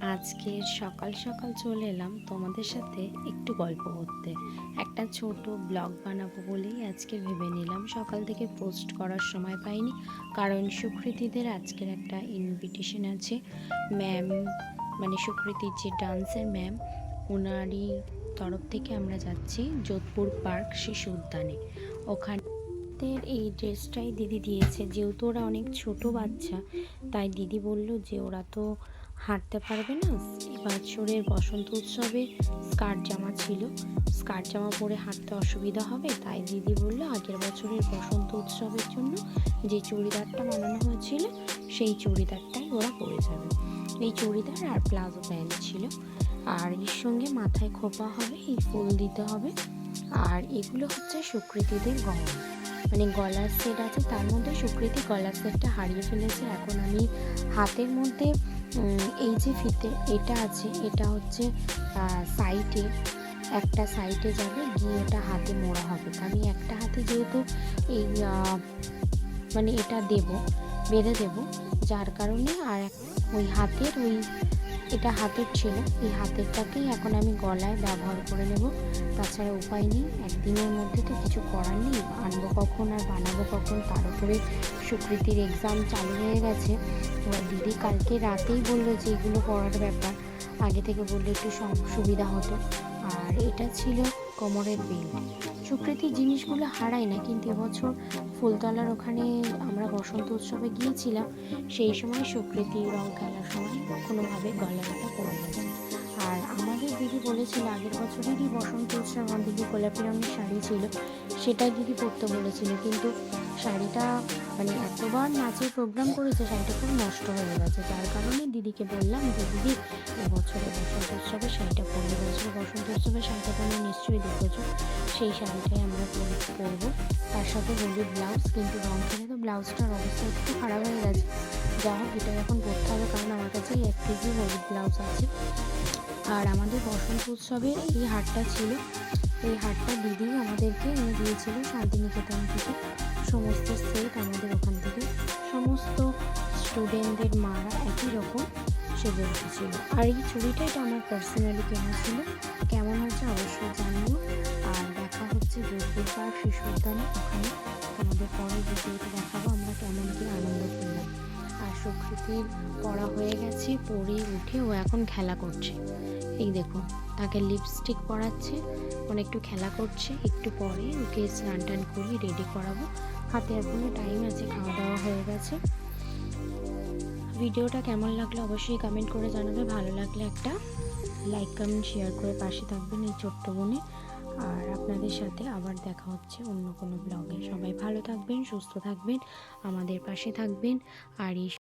আজকে সকাল সকাল চলে এলাম তোমাদের সাথে একটু গল্প করতে। একটা ছোট ব্লগ বানাবো বলেই আজকে ভেবে নিলাম। সকাল থেকে পোস্ট করার সময় পাইনি, কারণ সুকৃতিদের আজকের একটা ইনভিটেশন আছে। ম্যাম মানে সুকৃতির যে ডান্সের ম্যাম ওনারই তরফ থেকে আমরা যাচ্ছি যোধপুর পার্ক শিশু উদ্যানে। ওখানে এই ড্রেসটাই দিদি দিয়েছে। যেহেতু ওরা অনেক ছোট বাচ্চা, তাই দিদি বলল যে ওরা তো হাঁটতে পারবে না। এবছরের বসন্ত উৎসবে স্কার্ট জামা ছিল। স্কার্ট জামা পরে হাঁটতে অসুবিধা হবে, তাই দিদি বলল, আগের বছরের বসন্ত উৎসবের জন্য যে চুড়িদারটা বানানো হয়েছিল, সেই চুড়িদারটাই ওরা পরে যাবে। এই চুড়িদার আর প্লাজো প্যান্ট ছিল। আর এর সঙ্গে মাথায় খোপা হবে, এই ফুল দিতে হবে। আর এগুলো হচ্ছে সুকৃতিদের গহনা। মানে গলার সেট আছে, তার মধ্যে সুকৃতি গলার সেটটা হারিয়ে ফেলেছে। এখন আমি হাতের মধ্যে এই যে ফিতে এটা আছে, এটা হচ্ছে সাইটে একটা সাইডে যাবে, গিয়ে এটা হাতে মোড়া হবে। তা আমি একটা হাতে যেহেতু এই মানে এটা দেব, বেঁধে দেব, যার কারণে আর ওই হাতের ওই এটা হাতের ছিল। এই হাতেরটাকেই এখন আমি গলায় ব্যবহার করে নেব। তাছাড়া উপায় নেই, একদিনের মধ্যে তো কিছু করার নেই। আনব কখন আর বানাবো কখন, তার উপরে সুকৃতির এক্সাম চালু হয়ে গেছে। এবার দিদি কালকে রাতেই বলল যে এগুলো করার ব্যাপার। আগে থেকে বললে একটু সুবিধা হতো। আর এটা ছিল কোমরের বেল্ট। সুকৃতির জিনিসগুলো হারায় না। কিন্তু এবছর ফুলতলার ওখানে আমরা বসন্ত উৎসবে গিয়েছিলাম, সেই সময় সুকৃতি রং খেলার সময় কোনোভাবে গলাটা পড়ে গেছে আর আমাদের দিদি বলেছিল, আগের বছরেরই বসন্ত উৎসব আমার দিদি গোলাপি রঙের শাড়ি ছিল, সেটা দিদি পরতে বলেছিল। কিন্তু শাড়িটা মানে এতবার নাচের প্রোগ্রাম করেছে, শাড়িটা খুব নষ্ট হয়ে গেছে। যার কারণে দিদিকে বললাম যে, দিদি এবছরে বসন্ত উৎসবে শাড়িটা পরবে বছর বসন্ত উৎসবে শাড়িটা তোমরা নিশ্চয়ই দেখেছ। সেই শাড়িটাই আমরা পরে- পরবো। তার সাথে হলুদ ব্লাউজ কিন্তু রং খেলে তো ব্লাউজটার অবস্থা একটু খারাপ হয়ে গেছে। যা হোক, এটা এখন পরতে হবে, কারণ আমার কাছে এক কেজি হলুদ ব্লাউজ আছে। আর আমাদের বসন্ত উৎসবের এই হাটটা ছিল। এই হাটটা দিদি আমাদেরকে এনে দিয়েছিল শান্তিনিকেতন থেকে। সমস্ত সেট আমাদের ওখান থেকে। সমস্ত স্টুডেন্টদের মারা একই রকম। সেজে আর এই চুড়িটা এটা আমার পার্সোনালি কেনা ছিল। কেমন হয়েছে অবশ্যই জানিও। আর দেখা হচ্ছে যোধপুর পার্ক শিশু উদ্যানে ওখানে। তোমাদের পরে ভিডিওতে দেখাবো আমরা কেমন কি আনন্দ করলাম আর সুকৃতির পড়া হয়ে গেছে, পড়ে উঠে ও এখন খেলা করছে। এই দেখো, তাকে লিপস্টিক পরাচ্ছে মানে একটু খেলা করছে, একটু পরে ওকে স্নান টান করিয়ে রেডি করাবো। হাতে এখনও টাইম আছে খাওয়া দাওয়া হয়ে গেছে। ভিডিওটা কেমন লাগল অবশ্যই কমেন্ট করে জানাবে। ভালো লাগলে একটা লাইক কমেন্ট শেয়ার করে পাশে থাকবেন এই ছোট্ট বোনে। আর আপনাদের সাথে আবার দেখা হচ্ছে অন্য কোনো ব্লগে সবাই ভালো থাকবেন, সুস্থ থাকবেন, আমাদের পাশে থাকবেন। আর এই